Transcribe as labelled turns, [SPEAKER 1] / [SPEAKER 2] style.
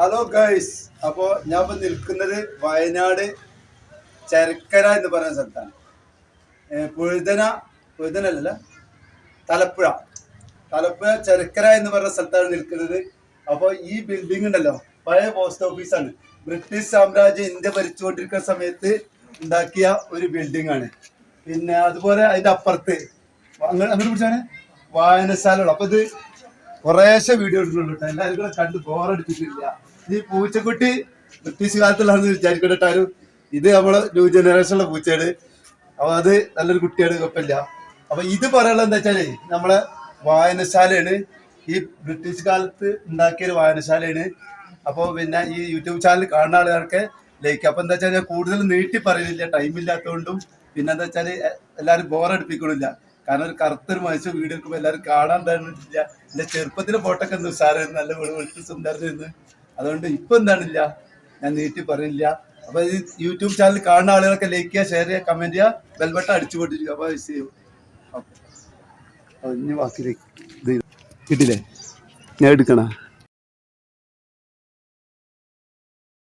[SPEAKER 1] Hello guys അപ്പോ ഞാൻ ഇപ്പൊ നിൽക്കുന്നത് വയനാട് ചരക്കര എന്ന് പറയുന്ന സ്ഥലത്താണ്. പുഴുതന പുഴുതനല്ല തലപ്പുഴ. തലപ്പുഴ ചരക്കര എന്ന് പറയുന്ന സ്ഥലത്താണ് നിൽക്കുന്നത്. അപ്പൊ ഈ ബിൽഡിംഗ് ഉണ്ടല്ലോ പഴയ പോസ്റ്റ് ഓഫീസാണ് ബ്രിട്ടീഷ് സാമ്രാജ്യം ഇന്ത്യ ഭരിച്ചുകൊണ്ടിരിക്കുന്ന സമയത്ത് ഉണ്ടാക്കിയ ഒരു ബിൽഡിംഗ് ആണ്. പിന്നെ അതുപോലെ അതിന്റെ അപ്പുറത്ത് അങ്ങനെ അങ്ങോട്ട് പിടിച്ചാണ് വായനശാലകൾ. അപ്പൊ ഇത് കുറേശ്ശെ വീഡിയോ എടുക്കുന്നുണ്ട് കേട്ടോ എല്ലാവരും കൂടെ കണ്ട് ബോറടിപ്പിക്കില്ല ഈ പൂച്ചക്കുട്ടി ബ്രിട്ടീഷ് കാലത്തുള്ളതെന്ന് വിചാരിക്കട്ടാരും ഇത് നമ്മളെ ന്യൂ ജനറേഷനിലെ പൂച്ചയാണ്. അപ്പൊ അത് നല്ലൊരു കുട്ടിയാണ് കുഴപ്പമില്ല. അപ്പൊ ഇത് പറയാനുള്ളത് എന്താ വെച്ചാൽ നമ്മളെ വായനശാലയാണ്. ഈ ബ്രിട്ടീഷ് കാലത്ത് ഉണ്ടാക്കിയ ഒരു വായനശാലയാണ്. അപ്പോൾ പിന്നെ ഈ യൂട്യൂബ് ചാനൽ കാണുന്ന ആളുകൾക്ക് ലൈക്ക് അപ്പൊ എന്താ വെച്ചാൽ ഞാൻ കൂടുതൽ നീട്ടി പറയുന്നില്ല ടൈം ഇല്ലാത്തതുകൊണ്ടും. പിന്നെന്താ വെച്ചാൽ എല്ലാവരും ബോറടിപ്പിക്കണില്ല കാരണം ഒരു കറുത്തൊരു മനുഷ്യ വീഡിയോ എടുക്കുമ്പോൾ എല്ലാവരും കാണാൻ തന്നിട്ടില്ല എന്റെ ചെറുപ്പത്തിലെ ഫോട്ടോ ഒക്കെ ഉഷാറായിരുന്നു നല്ല വെളുത്ത് സുന്ദരമായിരുന്നു അതുകൊണ്ട് ഇപ്പൊ എന്താണില്ല? ഞാൻ നീട്ടി പറയുന്നില്ല അപ്പൊ ഈ യൂട്യൂബ് ചാനൽ കാണുന്ന ആളുകളൊക്കെ ലൈക്ക് ചെയ്യുക ഷെയർ ചെയ്യുക കമന്റ് ചെയ്യുക ബെൽബട്ട അടിച്ചു പൊട്ടിരിക്കുക അപ്പൊ ചെയ്യും. ഇനി വാക്കിലേക്ക് കിട്ടില്ലേ ഞാൻ എടുക്കണ?